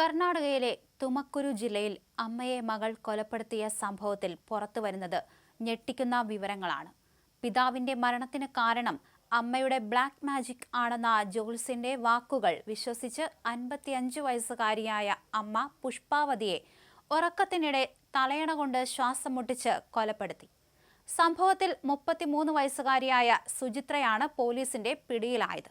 കർണാടകയിലെ തുമക്കുരു ജില്ലയിൽ അമ്മയെ മകൾ കൊലപ്പെടുത്തിയ സംഭവത്തിൽ പുറത്തു വരുന്നത് ഞെട്ടിക്കുന്ന വിവരങ്ങളാണ്. പിതാവിന്റെ മരണത്തിന് കാരണം അമ്മയുടെ ബ്ലാക്ക് മാജിക് ആണെന്ന ജോൾസിന്റെ വാക്കുകൾ വിശ്വസിച്ച് അൻപത്തിയഞ്ച് വയസ്സുകാരിയായ അമ്മ പുഷ്പാവതിയെ ഉറക്കത്തിനിടെ തലയണ കൊണ്ട് ശ്വാസം മുട്ടിച്ച് കൊലപ്പെടുത്തി. സംഭവത്തിൽ മുപ്പത്തിമൂന്ന് വയസ്സുകാരിയായ സുചിത്രയാണ് പോലീസിന്റെ പിടിയിലായത്.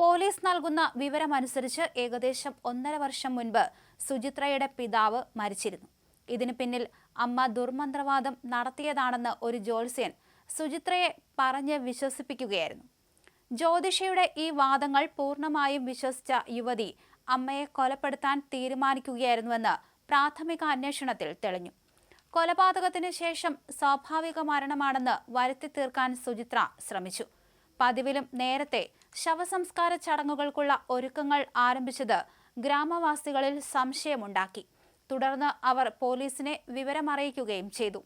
പോലീസ് നൽകുന്ന വിവരമനുസരിച്ച് ഏകദേശം ഒന്നര വർഷം മുൻപ് സുചിത്രയുടെ പിതാവ് മരിച്ചിരുന്നു. ഇതിനു പിന്നിൽ അമ്മ ദുർമന്ത്രവാദം നടത്തിയതാണെന്ന് ഒരു ജ്യോത്സ്യൻ സുചിത്രയെ പറഞ്ഞ് വിശ്വസിപ്പിക്കുകയായിരുന്നു. ജ്യോതിഷയുടെ ഈ വാദങ്ങൾ പൂർണമായും വിശ്വസിച്ച യുവതി അമ്മയെ കൊലപ്പെടുത്താൻ തീരുമാനിക്കുകയായിരുന്നുവെന്ന് പ്രാഥമിക അന്വേഷണത്തിൽ തെളിഞ്ഞു. കൊലപാതകത്തിന് ശേഷം സ്വാഭാവിക മരണമാണെന്ന് വരുത്തി തീർക്കാൻ സുചിത്ര ശ്രമിച്ചു. പതിവിലും നേരത്തെ ശവസംസ്കാര ചടങ്ങുകൾക്കുള്ള ഒരുക്കങ്ങൾ ആരംഭിച്ചത് ഗ്രാമവാസികളിൽ സംശയമുണ്ടാക്കി. തുടർന്ന് അവർ പോലീസിനെ വിവരമറിയിക്കുകയും ചെയ്തു.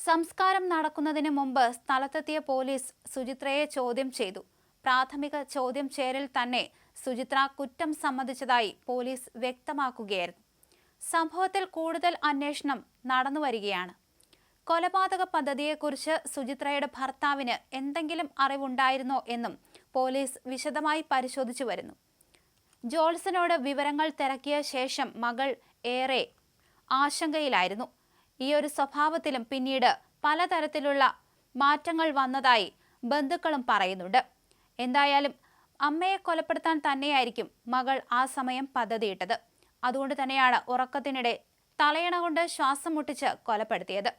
സംസ്കാരം നടക്കുന്നതിന് മുമ്പ് സ്ഥലത്തെത്തിയ പോലീസ് സുചിത്രയെ ചോദ്യം ചെയ്തു. പ്രാഥമിക ചോദ്യം ചെയ്യലിൽ തന്നെ സുചിത്ര കുറ്റം സമ്മതിച്ചതായി പോലീസ് വ്യക്തമാക്കുകയായിരുന്നു. സംഭവത്തിൽ കൂടുതൽ അന്വേഷണം നടന്നുവരികയാണ്. കൊലപാതക പദ്ധതിയെക്കുറിച്ച് സുചിത്രയുടെ ഭർത്താവിന് എന്തെങ്കിലും അറിവുണ്ടായിരുന്നോ എന്നും പോലീസ് വിശദമായി പരിശോധിച്ചു വരുന്നു. ജോൾസനോട് വിവരങ്ങൾ തിരക്കിയ ശേഷം മകൾ ഏറെ ആശങ്കയിലായിരുന്നു. ഈ ഒരു സ്വഭാവത്തിലും പിന്നീട് പലതരത്തിലുള്ള മാറ്റങ്ങൾ വന്നതായി ബന്ധുക്കളും പറയുന്നുണ്ട്. എന്തായാലും അമ്മയെ കൊലപ്പെടുത്താൻ തന്നെയായിരിക്കും മകൾ ആ സമയം പദ്ധതിയിട്ടത്. അതുകൊണ്ട് തന്നെയാണ് ഉറക്കത്തിനിടെ തലയണ കൊണ്ട് ശ്വാസം മുട്ടിച്ച് കൊലപ്പെടുത്തിയത്.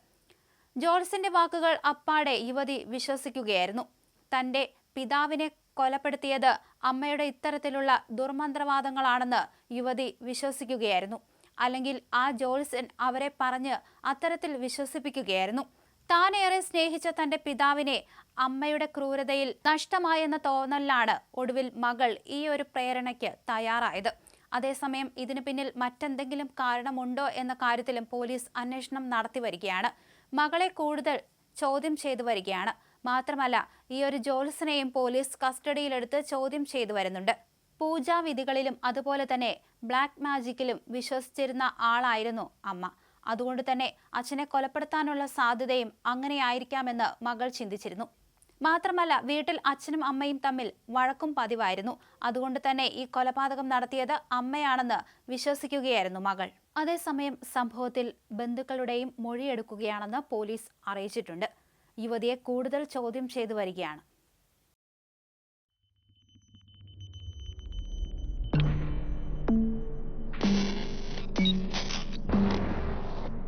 ജോൾസിന്റെ വാക്കുകൾ അപ്പാടെ യുവതി വിശ്വസിക്കുകയായിരുന്നു. തന്റെ പിതാവിനെ കൊലപ്പെടുത്തിയത് അമ്മയുടെ ഇത്തരത്തിലുള്ള ദുർമന്ത്രവാദങ്ങളാണെന്ന് യുവതി വിശ്വസിക്കുകയായിരുന്നു. അല്ലെങ്കിൽ ആ ജോൾസൻ അവരെ പറഞ്ഞ് അത്തരത്തിൽ വിശ്വസിപ്പിക്കുകയായിരുന്നു. താൻ ഏറെ സ്നേഹിച്ച തന്റെ പിതാവിനെ അമ്മയുടെ ക്രൂരതയിൽ നഷ്ടമായെന്ന തോന്നലിലാണ് ഒടുവിൽ മകൾ ഈ ഒരു പ്രേരണയ്ക്ക് തയ്യാറായത്. അതേസമയം ഇതിനു പിന്നിൽ മറ്റെന്തെങ്കിലും കാരണമുണ്ടോ എന്ന കാര്യത്തിലും പോലീസ് അന്വേഷണം നടത്തി വരികയാണ്. മകളെ കൂടുതൽ ചോദ്യം ചെയ്തു വരികയാണ്. മാത്രമല്ല ഈ ഒരു ജോൽസിനെയും പോലീസ് കസ്റ്റഡിയിലെടുത്ത് ചോദ്യം ചെയ്തു വരുന്നുണ്ട്. പൂജാവിധികളിലും അതുപോലെ തന്നെ ബ്ലാക്ക് മാജിക്കിലും വിശ്വസിച്ചിരുന്ന ആളായിരുന്നു അമ്മ. അതുകൊണ്ട് തന്നെ അച്ഛനെ കൊലപ്പെടുത്താനുള്ള സാധ്യതയും അങ്ങനെയായിരിക്കാമെന്ന് മകൾ ചിന്തിച്ചിരുന്നു. മാത്രമല്ല വീട്ടിൽ അച്ഛനും അമ്മയും തമ്മിൽ വഴക്കും പതിവായിരുന്നു. അതുകൊണ്ട് തന്നെ ഈ കൊലപാതകം നടത്തിയത് അമ്മയാണെന്ന് വിശ്വസിക്കുകയായിരുന്നു മകൾ. അതേസമയം സംഭവത്തിൽ ബന്ധുക്കളുടെയും മൊഴിയെടുക്കുകയാണെന്ന് പോലീസ് അറിയിച്ചിട്ടുണ്ട്. യുവതിയെ കൂടുതൽ ചോദ്യം ചെയ്തു വരികയാണ്.